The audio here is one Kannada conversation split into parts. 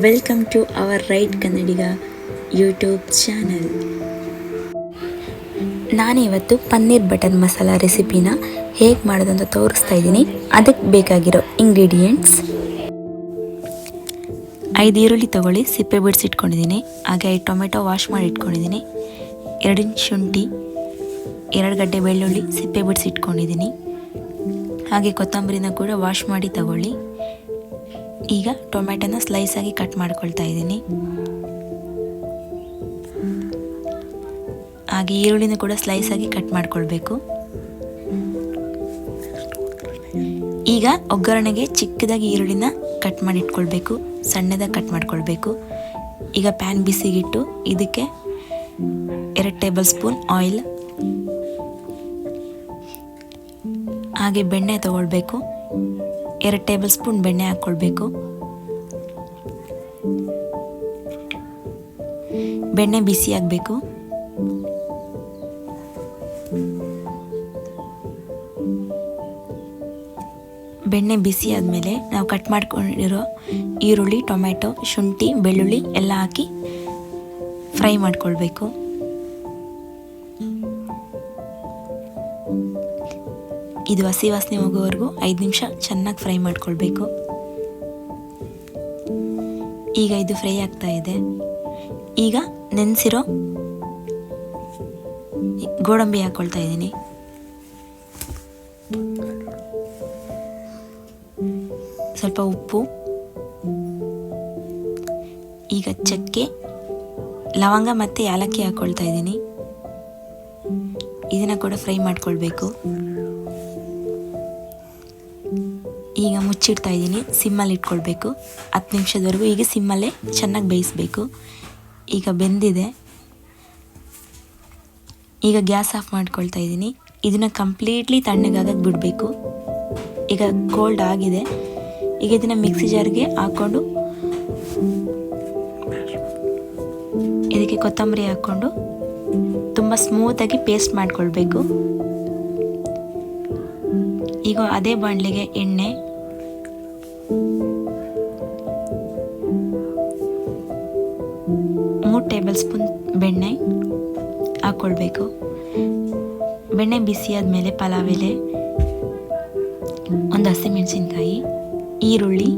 Welcome to our right Kannadiga YouTube channel ನಾನಿವತ್ತು ಪನ್ನೀರ್ ಬಟರ್ ಮಸಾಲ ರೆಸಿಪಿನ ಹೇಗೆ ಮಾಡೋದಂತ ತೋರಿಸ್ತಾ ಇದ್ದೀನಿ. ಅದಕ್ಕೆ ಬೇಕಾಗಿರೋ ಇಂಗ್ರೀಡಿಯೆಂಟ್ಸ್ ಐದು ಈರುಳ್ಳಿ ತೊಗೊಳ್ಳಿ, ಸಿಪ್ಪೆ ಬಿಡಿಸಿಟ್ಕೊಂಡಿದ್ದೀನಿ ಹಾಗೆ ಐದು ಟೊಮೆಟೊ ವಾಶ್ ಮಾಡಿ ಇಟ್ಕೊಂಡಿದ್ದೀನಿ. ಎರಡು ಶುಂಠಿ, ಎರಡು ಗಡ್ಡೆ ಬೆಳ್ಳುಳ್ಳಿ, ಸಿಪ್ಪೆ ಬಿಡಿಸಿಟ್ಕೊಂಡಿದ್ದೀನಿ ಹಾಗೆ ಕೊತ್ತಂಬರಿನ ಕೂಡ ವಾಶ್ ಮಾಡಿ ತಗೊಳ್ಳಿ. ಈಗ ಟೊಮೆಟೊನ ಸ್ಲೈಸ್ ಆಗಿ ಕಟ್ ಮಾಡ್ಕೊಳ್ತಾ ಇದ್ದೀನಿ. ಹಾಗೆ ಈರುಳ್ಳಿನ ಕೂಡ ಸ್ಲೈಸ್ ಆಗಿ ಕಟ್ ಮಾಡ್ಕೊಳ್ಬೇಕು. ಈಗ ಒಗ್ಗರಣೆಗೆ ಚಿಕ್ಕದಾಗಿ ಈರುಳ್ಳಿನ ಕಟ್ ಮಾಡಿ ಇಟ್ಕೊಳ್ಬೇಕು ಸಣ್ಣದಾಗಿ ಕಟ್ ಮಾಡ್ಕೊಳ್ಬೇಕು. ಈಗ ಪ್ಯಾನ್ ಬಿಸಿಗಿಟ್ಟು ಇದಕ್ಕೆ ಎರಡು ಟೇಬಲ್ ಸ್ಪೂನ್ ಆಯಿಲ್ ಹಾಗೆ ಬೆಣ್ಣೆ ತಗೊಳ್ಬೇಕು. ಎರಡು ಟೇಬಲ್ ಸ್ಪೂನ್ ಬೆಣ್ಣೆ ಹಾಕ್ಕೊಳ್ಬೇಕು. ಬೆಣ್ಣೆ ಬಿಸಿ ಆಗಬೇಕು. ಬೆಣ್ಣೆ ಬಿಸಿ ಆದಮೇಲೆ ನಾವು ಕಟ್ ಮಾಡ್ಕೊಂಡಿರೋ ಈರುಳ್ಳಿ ಟೊಮೆಟೊ ಶುಂಠಿ, ಬೆಳ್ಳುಳ್ಳಿ ಎಲ್ಲ ಹಾಕಿ ಫ್ರೈ ಮಾಡ್ಕೊಳ್ಬೇಕು. ಇದು ಹಸಿ ವಾಸನೆ ಹೋಗೋವರೆಗೂ ಐದು ನಿಮಿಷ ಚೆನ್ನಾಗಿ ಫ್ರೈ ಮಾಡ್ಕೊಳ್ಬೇಕು. ಈಗ ಇದು ಫ್ರೈ ಆಗ್ತಾ ಇದೆ. ಈಗ ನೆನೆಸಿರೋ ಗೋಡಂಬಿ ಹಾಕ್ಕೊಳ್ತಾ ಇದ್ದೀನಿ. ಸ್ವಲ್ಪ ಉಪ್ಪು. ಈಗ ಚಕ್ಕೆ, ಲವಂಗ ಮತ್ತು ಏಲಕ್ಕಿ ಹಾಕ್ಕೊಳ್ತಾ ಇದ್ದೀನಿ. ಇದನ್ನು ಕೂಡ ಫ್ರೈ ಮಾಡ್ಕೊಳ್ಬೇಕು. ಈಗ ಮುಚ್ಚಿಡ್ತಾ ಇದ್ದೀನಿ. ಸಿಮ್ಮಲ್ಲಿ ಇಟ್ಕೊಳ್ಬೇಕು. ಹತ್ತು ನಿಮಿಷದವರೆಗೂ ಈಗ ಸಿಮ್ಮಲ್ಲೇ ಚೆನ್ನಾಗಿ ಬೇಯಿಸ್ಬೇಕು. ಈಗ ಬೆಂದಿದೆ. ಈಗ ಗ್ಯಾಸ್ ಆಫ್ ಮಾಡ್ಕೊಳ್ತಾ ಇದ್ದೀನಿ. ಇದನ್ನು ಕಂಪ್ಲೀಟ್ಲಿ ತಣ್ಣಗಾಗಕ್ಕೆ ಬಿಡಬೇಕು. ಈಗ ಕೋಲ್ಡ್ ಆಗಿದೆ. ಈಗ ಇದನ್ನು ಮಿಕ್ಸಿ ಜಾರ್ಗೆ ಹಾಕ್ಕೊಂಡು ಇದಕ್ಕೆ ಕೊತ್ತಂಬರಿ ಹಾಕ್ಕೊಂಡು ತುಂಬ ಸ್ಮೂತಾಗಿ ಪೇಸ್ಟ್ ಮಾಡ್ಕೊಳ್ಬೇಕು. ಈಗ ಅದೇ ಬಾಣಲೆಗೆ ಎಣ್ಣೆ ಟೇಬಲ್ ಸ್ಪೂನ್ ಬೆಣ್ಣೆ ಹಾಕ್ಕೊಳ್ಬೇಕು ಬೆಣ್ಣೆ ಬಿಸಿ ಆದಮೇಲೆ ಪಲಾವ್ ಎಲೆ, ಒಂದು ಹಸಿಮೆಣಸಿನ್ಕಾಯಿ, ಈರುಳ್ಳಿ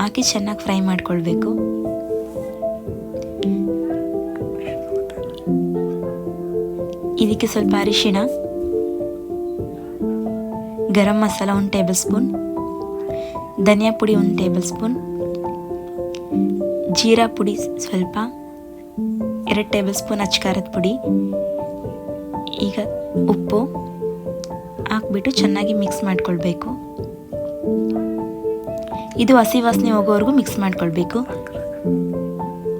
ಹಾಕಿ ಚೆನ್ನಾಗಿ ಫ್ರೈ ಮಾಡ್ಕೊಳ್ಬೇಕು. ಇದಕ್ಕೆ ಸ್ವಲ್ಪ ಅರಿಶಿಣ, ಗರಂ ಮಸಾಲ ಒಂದು ಟೇಬಲ್ ಸ್ಪೂನ್ ಧನಿಯಾ ಪುಡಿ ಒಂದು ಟೇಬಲ್ ಸ್ಪೂನ್ ಜೀರಾ ಪುಡಿ ಸ್ವಲ್ಪ, ಎರಡು ಟೇಬಲ್ ಸ್ಪೂನ್ ಅಚ್ಕಾರದ ಪುಡಿ, ಈಗ ಉಪ್ಪು ಹಾಕ್ಬಿಟ್ಟು ಚೆನ್ನಾಗಿ ಮಿಕ್ಸ್ ಮಾಡ್ಕೊಳ್ಬೇಕು. ಇದು ಹಸಿ ವಾಸನೆ ಹೋಗೋವರೆಗೂ ಮಿಕ್ಸ್ ಮಾಡ್ಕೊಳ್ಬೇಕು.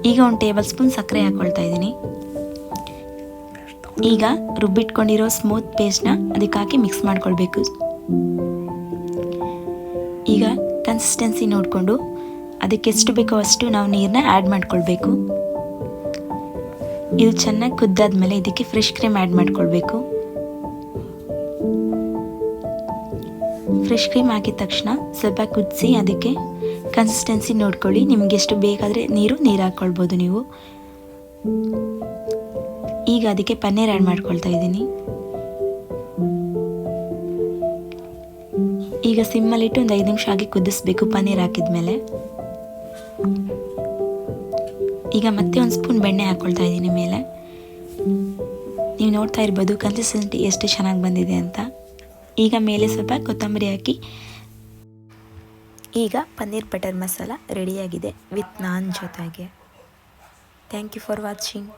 ಈಗ ಒಂದು ಟೇಬಲ್ ಸ್ಪೂನ್ ಸಕ್ಕರೆ ಹಾಕ್ಕೊಳ್ತಾ ಇದ್ದೀನಿ. ಈಗ ರುಬ್ಬಿಟ್ಕೊಂಡಿರೋ ಸ್ಮೂತ್ ಪೇಸ್ಟ್ನ ಅದಕ್ಕೆ ಹಾಕಿ ಮಿಕ್ಸ್ ಮಾಡ್ಕೊಳ್ಬೇಕು. ಈಗ ಕನ್ಸಿಸ್ಟೆನ್ಸಿ ನೋಡಿಕೊಂಡು ಅದಕ್ಕೆ ಎಷ್ಟು ಬೇಕೋ ಅಷ್ಟು ನಾವು ನೀರನ್ನ ಆ್ಯಡ್ ಮಾಡ್ಕೊಳ್ಬೇಕು. ಇದು ಚೆನ್ನಾಗಿ ಕುದ್ದಾದ್ಮೇಲೆ ಇದಕ್ಕೆ ಫ್ರೆಶ್ ಕ್ರೀಮ್ ಆ್ಯಡ್ ಮಾಡ್ಕೊಳ್ಬೇಕು. ಫ್ರೆಶ್ ಕ್ರೀಮ್ ಹಾಕಿದ ತಕ್ಷಣ ಸ್ವಲ್ಪ ಕುದಿಸಿ ಅದಕ್ಕೆ ಕನ್ಸಿಸ್ಟೆನ್ಸಿ ನೋಡ್ಕೊಳ್ಳಿ. ನಿಮ್ಗೆ ಎಷ್ಟು ಬೇಕಾದರೆ ನೀರು ನೀರು ಹಾಕ್ಕೊಳ್ಬೋದು ನೀವು. ಈಗ ಅದಕ್ಕೆ ಪನ್ನೀರ್ ಆ್ಯಡ್ ಮಾಡ್ಕೊಳ್ತಾ ಇದ್ದೀನಿ. ಈಗ ಸಿಮ್ಮಲ್ಲಿಟ್ಟು ಒಂದು ಐದು ನಿಮಿಷ ಆಗಿ ಕುದಿಸ್ಬೇಕು ಪನ್ನೀರ್ ಹಾಕಿದ್ಮೇಲೆ. ಈಗ ಮತ್ತೆ ಒಂದು ಸ್ಪೂನ್ ಬೆಣ್ಣೆ ಹಾಕ್ಕೊಳ್ತಾ ಇದ್ದೀನಿ ಮೇಲೆ. ನೀವು ನೋಡ್ತಾ ಇರ್ಬೋದು ಕನ್ಸಿಸ್ಟೆನ್ಸಿ ಎಷ್ಟು ಚೆನ್ನಾಗಿ ಬಂದಿದೆ ಅಂತ. ಈಗ ಮೇಲೆ ಸ್ವಲ್ಪ ಕೊತ್ತಂಬರಿ ಹಾಕಿ. ಈಗ ಪನ್ನೀರ್ ಬಟರ್ ಮಸಾಲ ರೆಡಿಯಾಗಿದೆ ವಿತ್ ನಾನ್ ಜೊತೆಗೆ. Thank you for watching